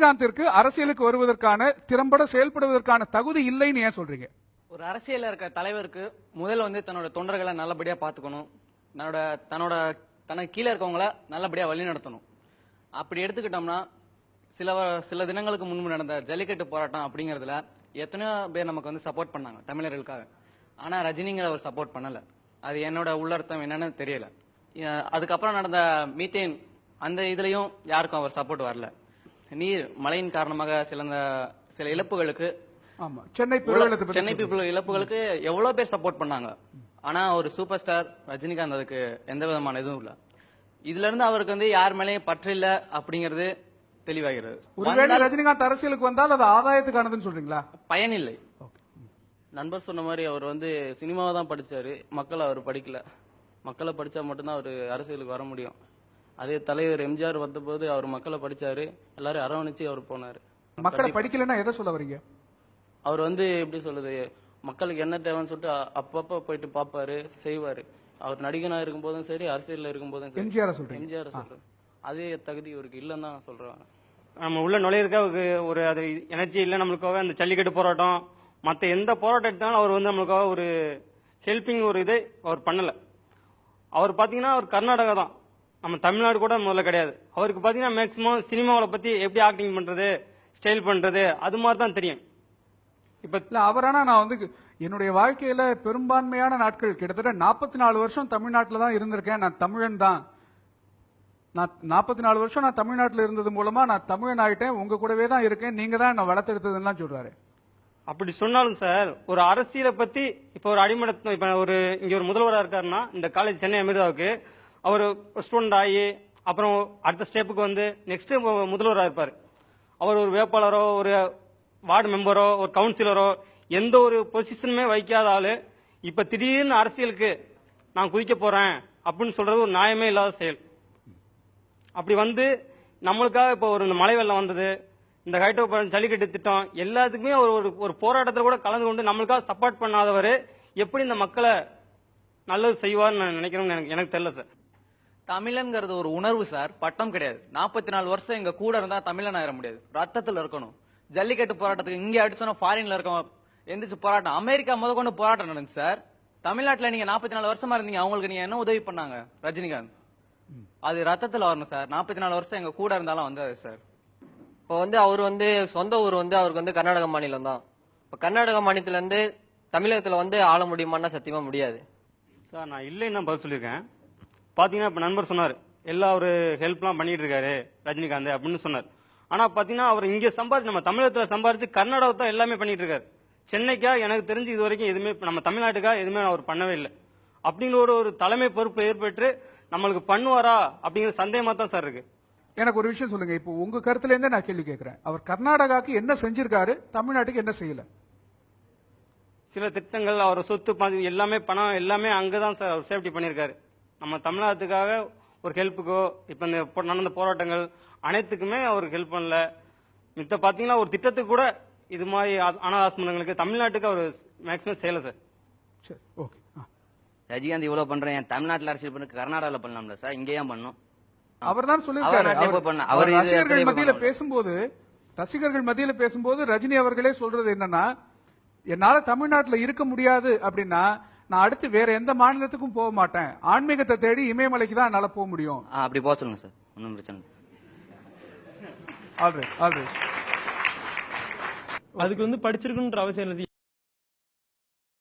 ரஜினிகாந்திற்கு அரசியலுக்கு வருவதற்கான திறம்பட செயல்படுவதற்கான தகுதி இல்லைன்னு ஏன் சொல்றீங்க? ஒரு அரசியல இருக்க தலைவருக்கு முதல்ல வந்து தன்னோட தொண்டர்களை நல்லபடியா பாத்துக்கணும் தன்னோட தன்னோட தனக்கு கீழே இருக்கவங்கள நல்லபடியா வழி நடத்தணும். அப்படி எடுத்துக்கிட்டோம்னா சில வ- சில தினங்களுக்கு முன்பு நடந்த ஜல்லிக்கட்டு போராட்டம் அப்படிங்கறதுல எத்தனையோ பேர் நமக்கு வந்து சப்போர்ட் பண்ணாங்க தமிழர்களுக்காக. ஆனா ரஜினிங்கிற அவர் சப்போர்ட் பண்ணல. அது என்னோட உள்ளர்த்தம் என்னன்னு தெரியல. அதுக்கப்புறம் நடந்த மீத்தேன் அந்த இதுலயும் யாருக்கும் அவர் சப்போர்ட் வரல. நீர் மழையின் காரணமாக சில சில இழப்புகளுக்கு ஆமா. சென்னை பெருவெள்ளத்தை சென்னை. பீப்புள் இழப்புகளுக்கு எவ்வளவு பேர் சப்போர்ட் பண்ணாங்க? ஆனா ஒரு சூப்பர் ஸ்டார் ரஜினிகாந்த் அதுக்கு எந்த விதமான இதுவும் இல்ல. இதுல இருந்து அவருக்கு வந்து யார் மேலயும் பற்று இல்ல அப்படிங்கிறது தெளிவாகிறது. ஒருவேளை ரஜினிகாந்த் அரசியலுக்கு வந்தால் அது ஆதாயத்துக்கானதுன்னு சொல்றீங்களா? பயனில்லை நண்பர் சொன்ன மாதிரி அவர் வந்து சினிமாவை தான் படிச்சாரு. மக்கள் அவர் படிக்கல. மக்களை படிச்சா மட்டும்தான் அவர் அரசியலுக்கு வர முடியும். அதே தலைவர் எம்ஜிஆர் வந்தபோது அவர் மக்களை படிச்சாரு. எல்லாரும் அரவணைச்சு அவர் போனாரு. மக்களை படிக்கலைன்னா எதை சொல்ல வரீங்க? அவர் வந்து எப்படி சொல்லுது மக்களுக்கு என்ன தேவைன்னு சொல்லிட்டு அப்பப்ப போயிட்டு பார்ப்பாரு செய்வாரு. அவர் நடிகனா இருக்கும்போதும் சரி அரசியல்ல இருக்கும்போதும் சரி. எம்ஜிஆர் சொல்றீங்க? எம்ஜிஆர் சொல்றேன் அதே தகுதி இவருக்கு இல்லைன்னு தான் சொல்றேன் நம்ம உள்ள நுழையிறதுக்கு அவருக்கு ஒரு அது எனர்ஜி இல்லை நம்மளுக்காக அந்த ஜல்லிக்கட்டு போராட்டம். மற்ற எந்த போராட்டம் எடுத்தாலும் அவர் வந்து நம்மளுக்காக ஒரு ஹெல்பிங் ஒரு இதை அவர் பண்ணல. அவர் பார்த்தீங்கன்னா அவர் கர்நாடகா தான். நம்ம தமிழ்நாடு கூட முதல்ல கிடையாது. அவருக்கு பார்த்தீங்கன்னா மேக்ஸிமம் சினிமாவில் பற்றி எப்படி ஆக்டிங் பண்ணுறது ஸ்டைல் பண்ணுறது அது மாதிரி தான் தெரியும். இப்போ இல்ல அவரானா நான் வந்து என்னுடைய வாழ்க்கையில பெரும்பான்மையான நாட்கள் கிட்டத்தட்ட நாற்பத்தி நாலு வருஷம் தமிழ்நாட்டில் தான் இருந்திருக்கேன். நான் தமிழன் தான். நான் நாற்பத்தி நாலு வருஷம் நான் தமிழ்நாட்டில் இருந்தது மூலமா நான் தமிழன் ஆயிட்டேன். உங்க கூடவே தான் இருக்கேன். நீங்க தான் என்ன வளர்த்தெடுத்ததுன்னு சொல்றாரு. அப்படி சொன்னாலும் சார் ஒரு அரசியலை பத்தி இப்ப ஒரு அடிமட்ட இப்ப ஒரு இங்க ஒரு முதல்வரா இருக்காருன்னா இந்த காலேஜ் சென்னை அமிர்தாவுக்கு அவர் ஸ்டூடெண்ட் ஆகி அப்புறம் அடுத்த ஸ்டெப்புக்கு வந்து நெக்ஸ்ட் முதல்வராக இருப்பார். அவர் ஒரு வேட்பாளரோ ஒரு வார்டு மெம்பரோ ஒரு கவுன்சிலரோ எந்த ஒரு பொசிஷனுமே வைக்காத ஆள் இப்போ திடீர்னு அரசியலுக்கு நான் குதிக்க போகிறேன் அப்படின்னு சொல்கிறது ஒரு நியாயமே இல்லாத செயல். அப்படி வந்து நம்மளுக்காக இப்போ ஒரு இந்த மழை வெள்ளம் வந்தது இந்த ஹைட்ரோ ஜல்லிக்கட்டு திட்டம் எல்லாத்துக்குமே ஒரு ஒரு ஒரு போராட்டத்தில் கூட கலந்து கொண்டு நம்மளுக்காக சப்போர்ட் பண்ணாதவர் எப்படி இந்த மக்களை நல்லது செய்வார்னு நான் நினைக்கிறேன்னு எனக்கு எனக்கு தெரியல சார் தமிழன்கிறது ஒரு உணர்வு சார். பட்டம் கிடையாது. நாற்பத்தி நாலு வருஷம் எங்க கூட இருந்தா தமிழன் ஆயிட முடியாது. ரத்தத்துல இருக்கணும். ஜல்லிக்கட்டு போராட்டத்துக்கு இங்க அடிச்சோன்னா ஃபாரின்ல இருக்கோம் எந்திரிச்சு போராட்டம். அமெரிக்கா முத கொண்டு போராட்டம் நடந்துச்சு சார். தமிழ்நாட்டுல நீங்க நாற்பத்தி நாலு வருஷமா இருந்தீங்க. அவங்களுக்கு நீங்க என்ன உதவி பண்ணாங்க? ரஜினிகாந்த். அது ரத்தத்துல வரணும் சார். நாற்பத்தி நாலு வருஷம் எங்க கூட இருந்தாலும் வந்தாது சார். இப்போ வந்து அவர் வந்து சொந்த ஊர் வந்து அவருக்கு வந்து கர்நாடக மாநிலம் தான். இப்போ கர்நாடக மாநிலத்துல இருந்து தமிழகத்துல வந்து ஆள முடியுமான்னா சத்தியமா முடியாது. சார் நான் இல்லைன்னு தான் பதில் சொல்லியிருக்கேன். பார்த்தீங்கன்னா இப்போ நண்பர் சொன்னார் எல்லா ஒரு ஹெல்ப்லாம் பண்ணிட்டு இருக்காரு ரஜினிகாந்த் அப்படின்னு சொன்னார். ஆனால் பார்த்தீங்கன்னா அவர் இங்கே சம்பாதிச்சு நம்ம தமிழகத்தில் சம்பாதிச்சு கர்நாடகா தான் எல்லாமே பண்ணிட்டு இருக்காரு சென்னைக்கா எனக்கு தெரிஞ்சு இது வரைக்கும் எதுவுமே நம்ம தமிழ்நாட்டுக்கா எதுவுமே அவர் பண்ணவே இல்லை. அப்படிங்கிற ஒரு ஒரு தலைமை பொறுப்பு ஏற்பட்டு நம்மளுக்கு பண்ணுவாரா அப்படிங்கிற சந்தேகமாக தான் சார் இருக்கு. எனக்கு ஒரு விஷயம் சொல்லுங்க. இப்போ உங்க கருத்துல இருந்தே நான் கேள்வி கேட்கிறேன். அவர் கர்நாடகாக்கு என்ன செஞ்சிருக்காரு தமிழ்நாட்டுக்கு என்ன செய்யல? சில திட்டங்கள் அவர் சொத்து எல்லாமே பணம் எல்லாமே அங்கே தான் சார் அவர் சேஃப்டி பண்ணியிருக்காரு. நம்ம தமிழ்நாட்டுக்காக ஒரு ஹெல்ப்புக்கோ இப்போ இந்த போ- நடந்த போராட்டங்கள் அனைத்துக்குமே அவருக்கு ஹெல்ப் பண்ணல. மித்த பார்த்தீங்கன்னா ஒரு திட்டத்துக்கு கூட இது மாதிரி அனாதை ஆசிரமங்களுக்கு தமிழ்நாட்டுக்கு அவர் மேக்ஸிமம் செய்யலை சார் சரி ஓகே ரஜினிகாந்த் இவ்வளவு பண்றேன் என் தமிழ்நாட்டுல அரசியல் பண்ண கர்நாடகால பண்ணலாம்ல சார் இங்கே ஏன் பண்ணும். அவர் தான் அவர் சொல்லியிருக்காரு அவர் ரசிகர்கள் மத்தியில. பேசும்போது ரசிகர்கள் மத்தியில பேசும்போது ரஜினி அவர்களே சொல்றது என்னன்னா என்னால தமிழ்நாட்டுல இருக்க முடியாது அப்படின்னா நான் அடுத்து வேற எந்த மாநிலத்துக்கும் போக மாட்டேன். ஆன்மீகத்தை தேடி இமயமலைக்கு தான் என்னால போக முடியும். ஆ, அப்படி போக சொல்லுங்க சார். ஒன்றும் பிரச்சனை இல்லை. Alright alright. அதுக்கு வந்து படிச்சிருக்கணுன்ற அவசியம் இல்லை.